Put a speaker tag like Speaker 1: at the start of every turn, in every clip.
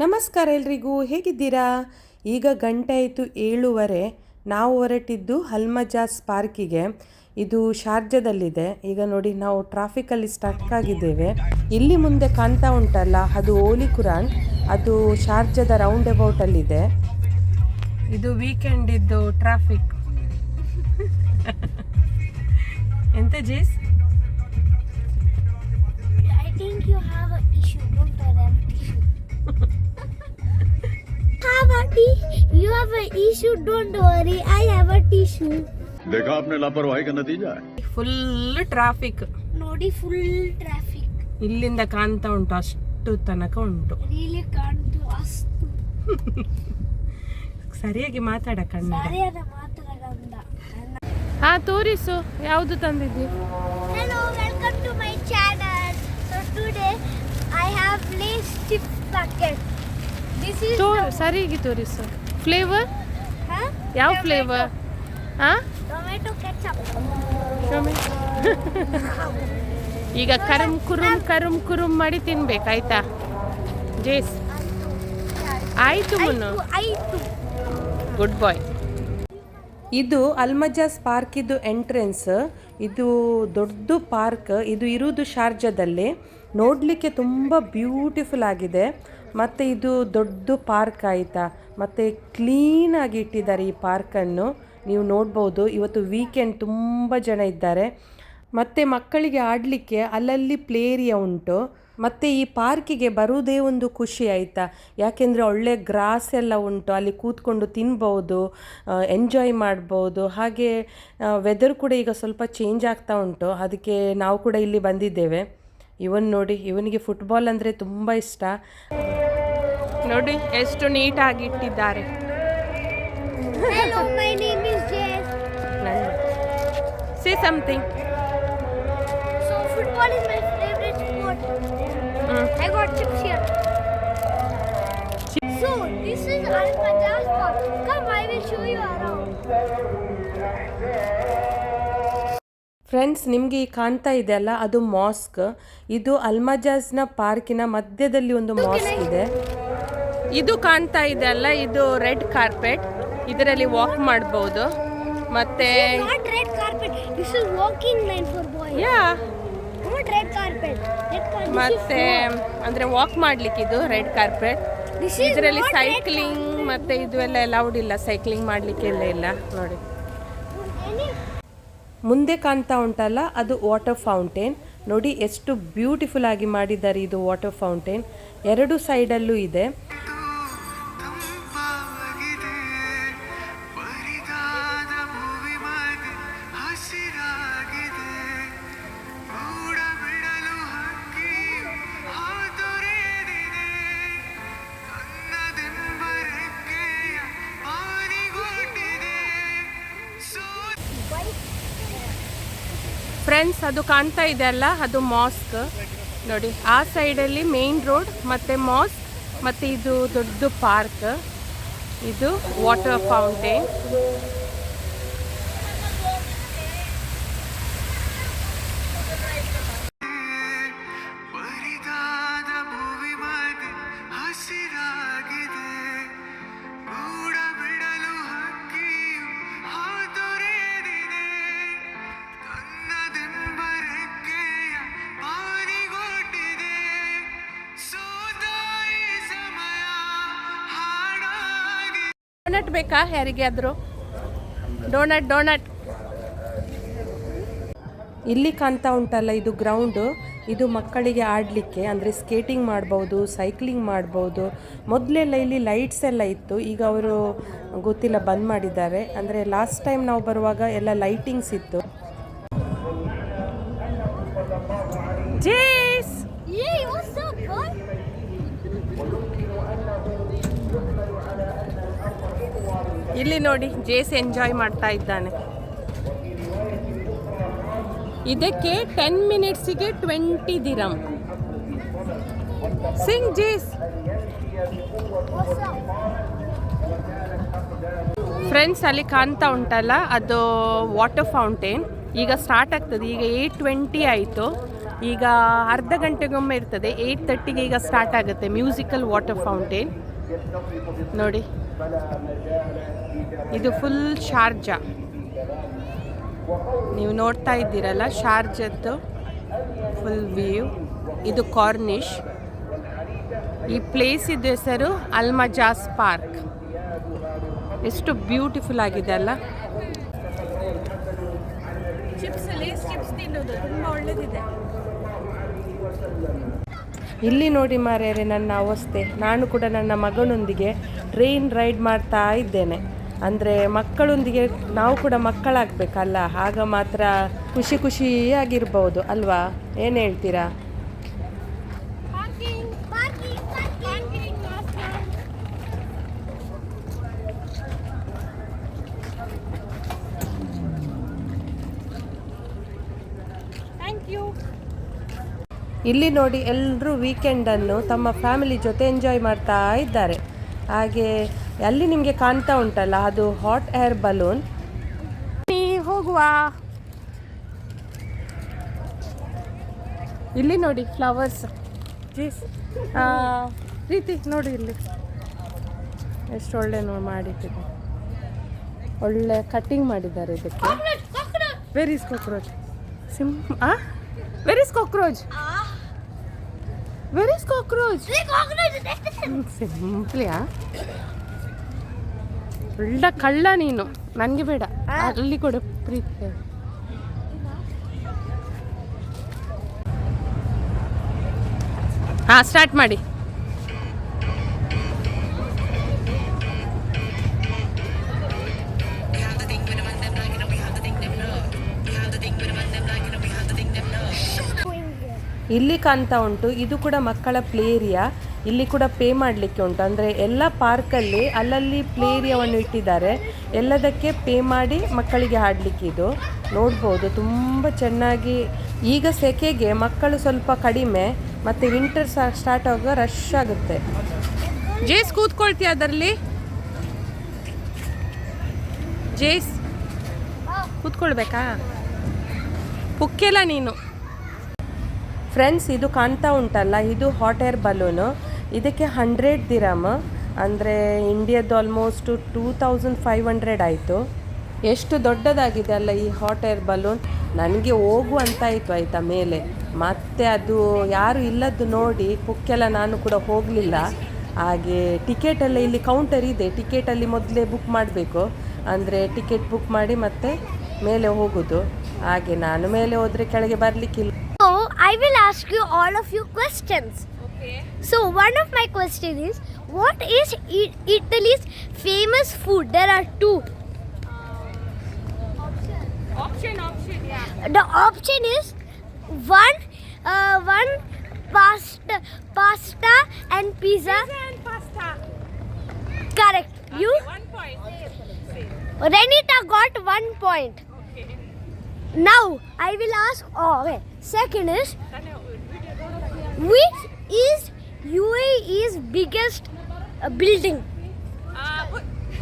Speaker 1: ನಮಸ್ಕಾರ ಎಲ್ರಿಗೂ, ಹೇಗಿದ್ದೀರಾ? ಈಗ ಗಂಟೆ ಆಯಿತು ಏಳುವರೆ. ನಾವು ಹೊರಟಿದ್ದು ಹಲ್ಮಜಾಸ್ ಪಾರ್ಕಿಗೆ ಇದು ಶಾರ್ಜದಲ್ಲಿದೆ. ಈಗ ನೋಡಿ, ನಾವು ಟ್ರಾಫಿಕಲ್ಲಿ ಸ್ಟಕ್ ಆಗಿದ್ದೇವೆ. ಇಲ್ಲಿ ಮುಂದೆ ಕಾಣ್ತಾ ಉಂಟಲ್ಲ, ಅದು ಓಲಿ ಕುರಾನ್. ಅದು ಶಾರ್ಜದ ರೌಂಡ್ ಅಬೌಟಲ್ಲಿದೆ ಇದು ವೀಕೆಂಡ್ ಇದ್ದು ಟ್ರಾಫಿಕ್. ಎಂತ ಜೀಸ್?
Speaker 2: I think you have a issue Don't I tissue. have a tea- you have an issue. Don't worry, I have a tissue.
Speaker 3: देखा आपने लापरवाही का नतीजा है
Speaker 1: ಫುಲ್ ಟ್ರಾಫಿಕ್
Speaker 2: ನೋಡಿ ಫುಲ್ ಟ್ರಾಫಿಕ್
Speaker 1: ಇಲ್ಲಿಂದ ಕಾಣ್ತಾ ಉಂಟು ಅಷ್ಟು ತನಕ ಉಂಟು
Speaker 2: ರೀಲಿ ಕಾಣ್ತು ಅಷ್ಟು
Speaker 1: ಸರಿಯಾಗಿ ಮಾತಾಡ ಕನ್ನಡ
Speaker 2: ಸರಿಯಾದ ಮಾತುಗಳಂದ
Speaker 1: ಹಾ ತೋರಿಸು ಯಾವುದು ತಂದಿದ್ದಿ
Speaker 2: Hello, welcome to my channel. So today I have Lay's chip packet.
Speaker 1: ತೋ ಸರಿಯಾಗಿ ತೋರಿಸು. ಫ್ಲೇವರ್? ಯಾವ ಫ್ಲೇವರ್ ಹಾ. ಈಗ ಕರುಮ್ ಕುರುಮ್ ಕರುಮ್ ಕುರುಮ್ ಮಾಡಿ ತಿನ್ಬೇಕಾಯ್ತಾ ಜೇಸ್. ಆಯ್ತು ಮುನ್ನು.
Speaker 2: ಆಯ್ತು.
Speaker 1: ಗುಡ್ ಬಾಯ್ ಇದು ಅಲ್ಮಜಾಸ್ ಪಾರ್ಕ್ ಇದು ಎಂಟ್ರೆನ್ಸ್. ಇದು ದೊಡ್ಡ ಪಾರ್ಕ್. ಇದು ಇರುವುದು ಶಾರ್ಜಾದಲ್ಲಿ. ನೋಡಲಿಕ್ಕೆ ತುಂಬ ಬ್ಯೂಟಿಫುಲ್ ಆಗಿದೆ. ಮತ್ತು ಇದು ದೊಡ್ಡ ಪಾರ್ಕ್ ಆಯಿತಾ? ಮತ್ತು ಕ್ಲೀನಾಗಿ ಇಟ್ಟಿದ್ದಾರೆ ಈ ಪಾರ್ಕನ್ನು ನೀವು ನೋಡ್ಬೋದು, ಇವತ್ತು ವೀಕೆಂಡ್ ತುಂಬ ಜನ ಇದ್ದಾರೆ. ಮತ್ತು ಮಕ್ಕಳಿಗೆ ಆಡಲಿಕ್ಕೆ ಅಲ್ಲಲ್ಲಿ ಪ್ಲೇ ಏರಿಯಾ ಉಂಟು. ಮತ್ತು ಈ ಪಾರ್ಕಿಗೆ ಬರುವುದೇ ಒಂದು ಖುಷಿ ಆಯಿತಾ? ಯಾಕೆಂದರೆ ಒಳ್ಳೆ ಗ್ರಾಸ್ ಎಲ್ಲ ಉಂಟು, ಅಲ್ಲಿ ಕೂತ್ಕೊಂಡು ತಿನ್ಬೋದು ಎಂಜಾಯ್ ಮಾಡ್ಬೋದು. ಹಾಗೆ ವೆದರ್ ಕೂಡ ಈಗ ಸ್ವಲ್ಪ ಚೇಂಜ್ ಆಗ್ತಾ ಉಂಟು. ಅದಕ್ಕೆ ನಾವು ಕೂಡ ಇಲ್ಲಿ ಬಂದಿದ್ದೇವೆ. ಇವನ್ ನೋಡಿ ಇವನಿಗೆ ಫುಟ್ಬಾಲ್ ಅಂದರೆ ತುಂಬ ಇಷ್ಟ ನೋಡಿ ಎಷ್ಟು ನೀಟಾಗಿ ಇಟ್ಟಿದ್ದಾರೆ
Speaker 2: Hello, my name is Jess.
Speaker 1: C something
Speaker 2: So football is my favorite sport. I got chips here. So this is Al Majaz Park. Come, I will show you around.
Speaker 1: Friends ನಿಮಗೆ ಈ ಕಾಣ್ತಾ ಇದೆ ಅಲ್ಲ ಅದು ಮಾಸ್ಕ್. ಇದು ಅಲ್ಮಜಾಜ್ನ ಪಾರ್ಕಿನ ಮಧ್ಯದಲ್ಲಿ ಒಂದು ಮಾಸ್ಕ್ ಇದೆ. ಇದು ಕಾಣ್ತಾ ಇದೆ ಅಲ್ಲ ಇದು ರೆಡ್ ಕಾರ್ಪೆಟ್. ಇದರಲ್ಲಿ ವಾಕ್ ಮಾಡಬಹುದು ಮತ್ತೆ. ಮತ್ತೆ ಅಂದ್ರೆ ವಾಕ್ ಮಾಡ್ಲಿಕ್ಕೆ ಇದು ರೆಡ್ ಕಾರ್ಪೆಟ್ ಇದರಲ್ಲಿ ಸೈಕ್ಲಿಂಗ್ ಮತ್ತೆ ಇದು ಎಲ್ಲ ಅಲೌಡ್ ಇಲ್ಲ. ಸೈಕ್ಲಿಂಗ್ ಮಾಡ್ಲಿಕ್ಕೆ ಎಲ್ಲ ಇಲ್ಲ ನೋಡಿ. ಮುಂದೆ ಕಾಣ್ತಾ ಉಂಟಲ್ಲ, ಅದು ವಾಟರ್ ಫೌಂಟೇನ್ ನೋಡಿ ಎಷ್ಟು ಬ್ಯೂಟಿಫುಲ್ ಆಗಿ ಮಾಡಿದ್ದಾರೆ ಇದು ವಾಟರ್ ಫೌಂಟೇನ್ ಎರಡು ಸೈಡಲ್ಲೂ ಇದೆ. ಫ್ರೆಂಡ್ಸ್, ಅದು ಕಾಣ್ತಾ ಇದೆ ಅಲ್ಲ? ಅದು ಮಾಸ್ಕ್. ನೋಡಿ, ಆ ಸೈಡಲ್ಲಿ ಮೇನ್ ರೋಡ್, ಮತ್ತೆ ಮಾಸ್ಕ್, ಮತ್ತೆ ಇದು ದೊಡ್ಡ ಪಾರ್ಕ್. ಇದು ವಾಟರ್ ಫೌಂಟೇನ್. ಡೋನಟ್ ಬೇಕಾ? ಯಾರಿಗಾದ್ರು ಡೋನಟ್ ಡೋನಟ್ ಇಲ್ಲಿ ಕಾಣ್ತಾ ಉಂಟಲ್ಲ ಇದು ಗ್ರೌಂಡು ಇದು ಮಕ್ಕಳಿಗೆ ಆಡಲಿಕ್ಕೆ ಅಂದರೆ ಸ್ಕೇಟಿಂಗ್ ಮಾಡ್ಬೋದು ಸೈಕ್ಲಿಂಗ್ ಮಾಡ್ಬೋದು. ಮೊದಲೆಲ್ಲ ಇಲ್ಲಿ ಲೈಟ್ಸ್ ಎಲ್ಲ ಇತ್ತು. ಈಗ ಅವರು ಗೊತ್ತಿಲ್ಲ ಬಂದ್ ಮಾಡಿದ್ದಾರೆ. ಅಂದರೆ ಲಾಸ್ಟ್ ಟೈಮ್ ನಾವು ಬರುವಾಗ ಎಲ್ಲ ಲೈಟಿಂಗ್ಸ್ ಇತ್ತು. ಇಲ್ಲಿ ನೋಡಿ, ಜೇಸ್ ಎಂಜಾಯ್ ಮಾಡ್ತಾ ಇದ್ದಾನೆ. ಇದಕ್ಕೆ ಟೆನ್ ಮಿನಿಟ್ಸಿಗೆ ಟ್ವೆಂಟಿ ದಿರಂ. ಸಿಂಗ್, ಜೇಸ್. ಫ್ರೆಂಡ್ಸ್ ಅಲ್ಲಿ ಕಾಣ್ತಾ ಉಂಟಲ್ಲ, ಅದು ವಾಟರ್ ಫೌಂಟೇನ್ ಈಗ ಸ್ಟಾರ್ಟ್ ಆಗ್ತದೆ, ಈಗ ಏಯ್ಟ್ ಟ್ವೆಂಟಿ ಆಯಿತು. ಈಗ ಅರ್ಧ ಗಂಟೆಗೊಮ್ಮೆ ಇರ್ತದೆ ಏಯ್ಟ್ ತರ್ಟಿಗೆ ಈಗ ಸ್ಟಾರ್ಟ್ ಆಗುತ್ತೆ ಮ್ಯೂಸಿಕಲ್ ವಾಟರ್ ಫೌಂಟೇನ್ ನೋಡಿ. ಇದು ಫುಲ್ ಶಾರ್ಜಾ ನೀವು ನೋಡ್ತಾ ಇದ್ದೀರಲ್ಲ ಶಾರ್ಜದ್ದು ಫುಲ್ ವ್ಯೂ ಇದು ಕಾರ್ನಿಶ್ ಈ ಪ್ಲೇಸ್ ಇದ್ದ ಹೆಸರು ಅಲ್ಮಜಾಸ್ ಪಾರ್ಕ್ ಎಷ್ಟು ಬ್ಯೂಟಿಫುಲ್ ಆಗಿದೆ ಅಲ್ಲ. ಚಿಪ್ಸ್ ಲೇಸ್ ಚಿಪ್ಸ್ ತಿನ್ನೋದು, ತುಂಬ ಒಳ್ಳೆದಿದೆ. ಇಲ್ಲಿ ನೋಡಿ ಮಾರ್ಯಾರೆ ನನ್ನ ಅವಸ್ಥೆ. ನಾನು ಕೂಡ ನನ್ನ ಮಗನೊಂದಿಗೆ ಟ್ರೈನ್ ರೈಡ್ ಮಾಡ್ತಾ ಇದ್ದೇನೆ. ಅಂದರೆ ಮಕ್ಕಳೊಂದಿಗೆ ನಾವು ಕೂಡ ಮಕ್ಕಳಾಗಬೇಕಲ್ಲ, ಆಗ ಮಾತ್ರ ಖುಷಿ ಖುಷಿಯಾಗಿರ್ಬೋದು ಅಲ್ವಾ? ಏನು ಹೇಳ್ತೀರಾ? ಇಲ್ಲಿ ನೋಡಿ ಎಲ್ಲರೂ ವೀಕೆಂಡನ್ನು ತಮ್ಮ ಫ್ಯಾಮಿಲಿ ಜೊತೆ ಎಂಜಾಯ್ ಮಾಡ್ತಾ ಇದ್ದಾರೆ. ಹಾಗೆ ಅಲ್ಲಿ ನಿಮಗೆ ಕಾಣ್ತಾ ಉಂಟಲ್ಲ ಅದು ಹಾಟ್ ಏರ್ ಬಲೂನ್ ಹೋಗುವ? ಇಲ್ಲಿ ನೋಡಿ ಫ್ಲವರ್ಸ್ ಜೀಸ್ ಪ್ರೀತಿ ನೋಡಿ ಇಲ್ಲಿ. ಎಷ್ಟು ಒಳ್ಳೆ ನೋಡಿ ಮಾಡಿಟ್ಟಿದೆ ಒಳ್ಳೆ ಕಟ್ಟಿಂಗ್ ಮಾಡಿದ್ದಾರೆ ಇದಕ್ಕೆ. ವೆರ್ ಇಸ್ ಕಾಕ್ರೋಚ್ ಸಿಮ್ ಆ? Where is cockroach where is cockroach
Speaker 2: See, cockroach.
Speaker 1: ಸಿಂಪ್ಲಿಯಾ ಒಳ್ಳೆ ಕಳ್ಳ ನೀನು ನನಗೆ ಬೇಡ ಅಲ್ಲಿ ಕೊಡು ಪ್ರೀತಿ ಹಾಂ ಸ್ಟಾರ್ಟ್ ಮಾಡಿ ಇಲ್ಲಿ ಕಾಣ್ತಾ ಉಂಟು. ಇದು ಕೂಡ ಮಕ್ಕಳ ಪ್ಲೇ ಏರಿಯಾ. ಇಲ್ಲಿ ಕೂಡ ಪೇ ಮಾಡಲಿಕ್ಕೆ ಉಂಟು. ಅಂದರೆ ಎಲ್ಲ ಪಾರ್ಕಲ್ಲಿ ಅಲ್ಲಲ್ಲಿ ಪ್ಲೇ ಏರಿಯಾವನ್ನು ಇಟ್ಟಿದ್ದಾರೆ. ಎಲ್ಲದಕ್ಕೆ ಪೇ ಮಾಡಿ ಮಕ್ಕಳಿಗೆ ಆಡಲಿಕ್ಕೆ ಇದು. ನೋಡ್ಬೋದು, ತುಂಬ ಚೆನ್ನಾಗಿ. ಈಗ ಸೆಕೆಗೆ ಮಕ್ಕಳು ಸ್ವಲ್ಪ ಕಡಿಮೆ, ಮತ್ತು ವಿಂಟರ್ ಸ್ಟಾರ್ಟ್ ಆಗುವಾಗ ರಶ್ ಆಗುತ್ತೆ. ಜೇಸ್ ಕೂತ್ಕೊಳ್ತೀಯ ಅದರಲ್ಲಿ? ಜೇಸ್, ಕೂತ್ಕೊಳ್ಬೇಕಾ? ಪುಕ್ಕೆಲ್ಲ ನೀನು. ಫ್ರೆಂಡ್ಸ್ ಇದು ಕಾಣ್ತಾ ಉಂಟಲ್ಲ, ಇದು ಹಾಟ್ ಏರ್ ಬಲೂನು ಇದಕ್ಕೆ ಹಂಡ್ರೆಡ್ ದಿರಮ್ ಅಂದರೆ ಇಂಡಿಯಾದ almost two thousand five hundred ಆಯಿತು. ಎಷ್ಟು ದೊಡ್ಡದಾಗಿದೆ ಅಲ್ಲ ಈ ಹಾಟ್ ಏರ್ ಬಲೂನ್ ನನಗೆ ಹೋಗು ಅಂತ ಆಯಿತು ಆಯಿತಾ ಮೇಲೆ. ಮತ್ತೆ ಅದು ಯಾರು ಇಲ್ಲದ್ದು ನೋಡಿ ಕುಕ್ಕೆಲ್ಲ ನಾನು ಕೂಡ ಹೋಗಲಿಲ್ಲ. ಹಾಗೆ ಟಿಕೆಟೆಲ್ಲ ಇಲ್ಲಿ ಕೌಂಟರ್ ಇದೆ. ಟಿಕೆಟಲ್ಲಿ ಮೊದಲೇ ಬುಕ್ ಮಾಡಬೇಕು. ಅಂದರೆ ಟಿಕೆಟ್ ಬುಕ್ ಮಾಡಿ ಮತ್ತೆ ಮೇಲೆ ಹೋಗೋದು. ಹಾಗೆ ನಾನು ಮೇಲೆ ಹೋದರೆ ಕೆಳಗೆ ಬರಲಿಕ್ಕಿಲ್ಲ.
Speaker 2: I will ask you all of you questions. Okay. So one of my questions is, what is I- Italy's famous food? There are two.
Speaker 1: Um, option, option, yeah.
Speaker 2: The option is one, uh, one pasta, pasta and pizza.
Speaker 1: Pizza and pasta.
Speaker 2: Correct. You
Speaker 1: one point.
Speaker 2: Renita got one point. Okay. Now I will ask. Oh wait. Second is which is UAE's biggest uh, building?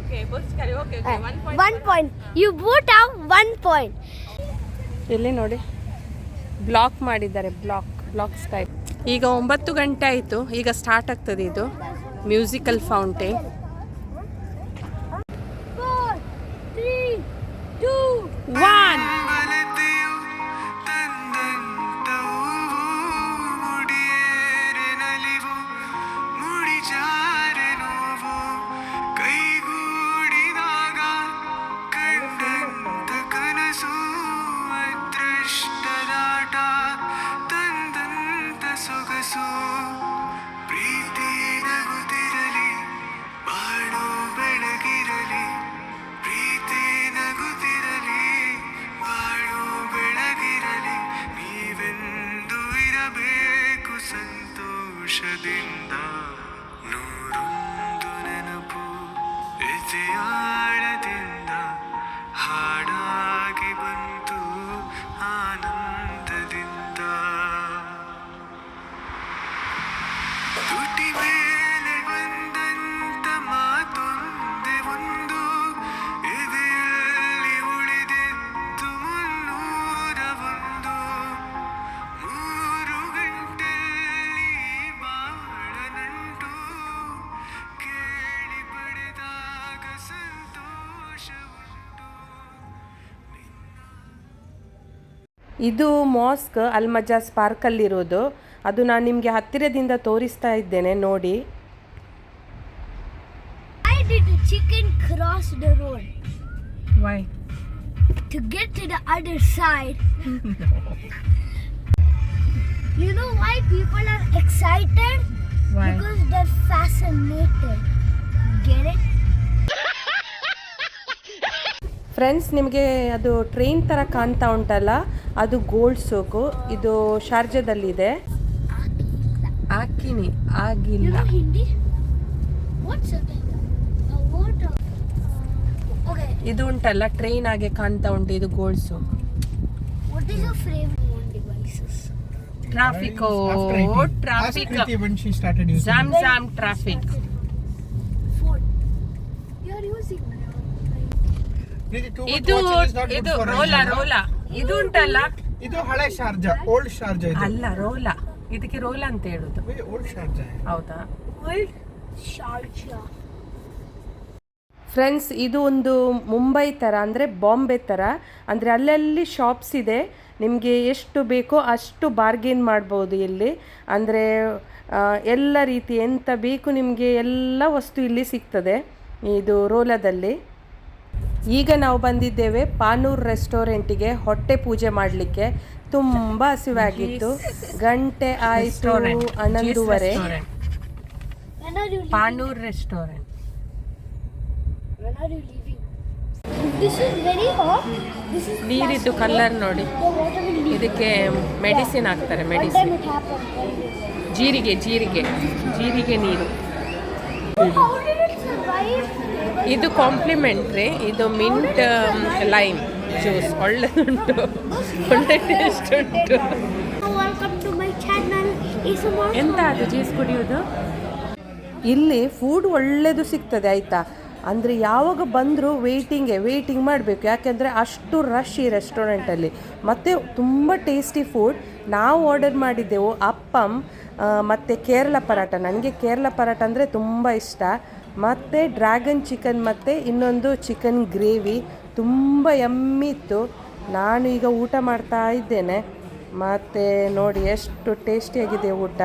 Speaker 1: Okay, okay, okay.
Speaker 2: Uh, one point. You both have one point.
Speaker 1: ಇಲ್ಲಿ ನೋಡಿ block ಮಾಡಿದ್ದಾರೆ black black style ಈಗ ಒಂಬತ್ತು ಗಂಟೆ ಆಯಿತು ಈಗ start ಆಗ್ತದೆ ಇದು ಮ್ಯೂಸಿಕಲ್ ಫೌಂಟೇನ್ ಇದು ಮಾಸ್ಕ್ ಅಲ್ಮಜಾಸ್ ಪಾರ್ಕಲ್ಲಿರೋದು ಅದು ನಾನು ನಿಮಗೆ ಹತ್ತಿರದಿಂದ ತೋರಿಸ್ತಾ ಇದ್ದೇನೆ ನೋಡಿ.
Speaker 2: I did chicken cross road to you why people are excited
Speaker 1: friends ನಿಮಗೆ ಅದು ಟ್ರೈನ್ ಥರ ಕಾಣ್ತಾ ಉಂಟಲ್ಲ ಅದು ಗೋಲ್ಡ್ ಸೋಕು ಇದು ಶಾರ್ಜಾದಲ್ಲಿದೆ.
Speaker 2: ಹಾಕಿನಿ
Speaker 1: ಆಗಿಲ್ಲ. ಇದು ಉಂಟಲ್ಲ ಟ್ರೈನ್ ಆಗಿ ಕಾಣ್ತಾ ಉಂಟು ಇದು
Speaker 4: gold souk
Speaker 1: traffic
Speaker 4: traffic same same traffic using
Speaker 1: ಇದು ಇದು ರೋಲಾ ರೋಲಾ. ಇದು ಉಂಟಲ್ಲ?
Speaker 4: ಇದು ಹಳೆ ಶಾರ್ಜಾ ಓಲ್ಡ್ ಶಾರ್ಜಾ ಇದು.
Speaker 1: ಅಲ್ಲ ರೋಲಾ. ಇದಕ್ಕೆ ರೋಲಾ ಅಂತ ಹೇಳುದು.
Speaker 4: Old Sharjah.
Speaker 1: ಹೌದಾ?
Speaker 2: Sharjah.
Speaker 1: ಫ್ರೆಂಡ್ಸ್ ಇದು ಒಂದು ಮುಂಬೈ ಥರ ಅಂದರೆ ಬಾಂಬೆ ಥರ ಅಂದರೆ ಅಲ್ಲಲ್ಲಿ ಶಾಪ್ಸ್ ಇದೆ. ನಿಮಗೆ ಎಷ್ಟು ಬೇಕೋ ಅಷ್ಟು ಬಾರ್ಗೇನ್ ಮಾಡ್ಬೋದು ಇಲ್ಲಿ. ಅಂದರೆ ಎಲ್ಲ ರೀತಿ ಎಂತ ಬೇಕು ನಿಮಗೆ ಎಲ್ಲ ವಸ್ತು ಇಲ್ಲಿ ಸಿಗ್ತದೆ. ಇದು ರೋಲದಲ್ಲಿ. ಈಗ ನಾವು ಬಂದಿದ್ದೇವೆ ಪಾನೂರ್ ರೆಸ್ಟೋರೆಂಟಿಗೆ ಹೊಟ್ಟೆ ಪೂಜೆ ಮಾಡಲಿಕ್ಕೆ. ತುಂಬ ಹಸಿವಾಗಿತ್ತು. ಗಂಟೆ ಆಯಿತು ಹನ್ನೊಂದುವರೆ. ಪಾನೂರ್ ರೆಸ್ಟೋರೆಂಟ್. ನೀರಿದ್ದು ಕಲರ್ ನೋಡಿ. ಇದಕ್ಕೆ ಮೆಡಿಸಿನ್ ಹಾಕ್ತಾರೆ, ಮೆಡಿಸಿನ್. ಜೀರಿಗೆ ಜೀರಿಗೆ ಜೀರಿಗೆ ನೀರು. ಇದು ಕಾಂಪ್ಲಿಮೆಂಟ್ರಿ ಇದು ಮಿಂಟ್ ಲೈಮ್ ಜ್ಯೂಸ್. ಒಳ್ಳೆದುಂಟು. ಒಳ್ಳೆ ಟೇಸ್ಟ್ ಉಂಟು. ಎಂತ ಅದು ಜ್ಯೂಸ್ ಕುಡಿಯೋದು ಇಲ್ಲಿ ಫುಡ್ ಒಳ್ಳೆಯದು ಸಿಗ್ತದೆ ಆಯಿತಾ? ಅಂದರೆ ಯಾವಾಗ ಬಂದರೂ ವೇಟಿಂಗೆ ವೆಯ್ಟಿಂಗ್ ಮಾಡಬೇಕು. ಯಾಕೆಂದರೆ ಅಷ್ಟು ರಶ್ ಈ ರೆಸ್ಟೋರೆಂಟಲ್ಲಿ ಮತ್ತು ತುಂಬ ಟೇಸ್ಟಿ ಫುಡ್ ನಾವು ಆರ್ಡರ್ ಮಾಡಿದ್ದೆವು ಅಪ್ಪಮ್ ಆ, ಮತ್ತು ಕೇರಳ ಪರಾಟ ನನಗೆ ಕೇರಳ ಪರಾಟ ಅಂದರೆ ತುಂಬ ಇಷ್ಟ. ಮತ್ತು ಡ್ರ್ಯಾಗನ್ ಚಿಕನ್ ಮತ್ತು ಇನ್ನೊಂದು ಚಿಕನ್ ಗ್ರೇವಿ ತುಂಬ ಯಮ್ಮಿ ಇತ್ತು. ನಾನು ಈಗ ಊಟ ಮಾಡ್ತಾ ಇದ್ದೇನೆ. ಮತ್ತು ನೋಡಿ ಎಷ್ಟು ಟೇಸ್ಟಿಯಾಗಿದೆ ಊಟ.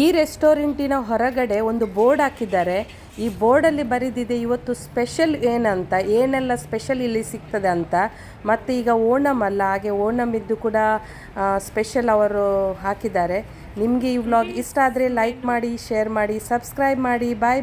Speaker 1: ಈ ರೆಸ್ಟೋರೆಂಟಿನ ಹೊರಗಡೆ ಒಂದು ಬೋರ್ಡ್ ಹಾಕಿದ್ದಾರೆ. ಈ ಬೋರ್ಡಲ್ಲಿ ಬರೆದಿದೆ ಇವತ್ತು ಸ್ಪೆಷಲ್ ಏನಂತ, ಏನೆಲ್ಲ ಸ್ಪೆಷಲ್ ಇಲ್ಲಿ ಸಿಗ್ತದೆ ಅಂತ. ಮತ್ತು ಈಗ ಓಣಮ್ ಅಲ್ಲ, ಹಾಗೆ ಓಣಮ್ ಇದ್ದು ಕೂಡ ಸ್ಪೆಷಲ್ ಅವರು ಹಾಕಿದ್ದಾರೆ. ನಿಮಗೆ ಈ ವ್ಲಾಗ್ ಇಷ್ಟ ಆದರೆ ಲೈಕ್ ಮಾಡಿ ಶೇರ್ ಮಾಡಿ ಸಬ್ಸ್ಕ್ರೈಬ್ ಮಾಡಿ. ಬಾಯ್ ಬಾಯ್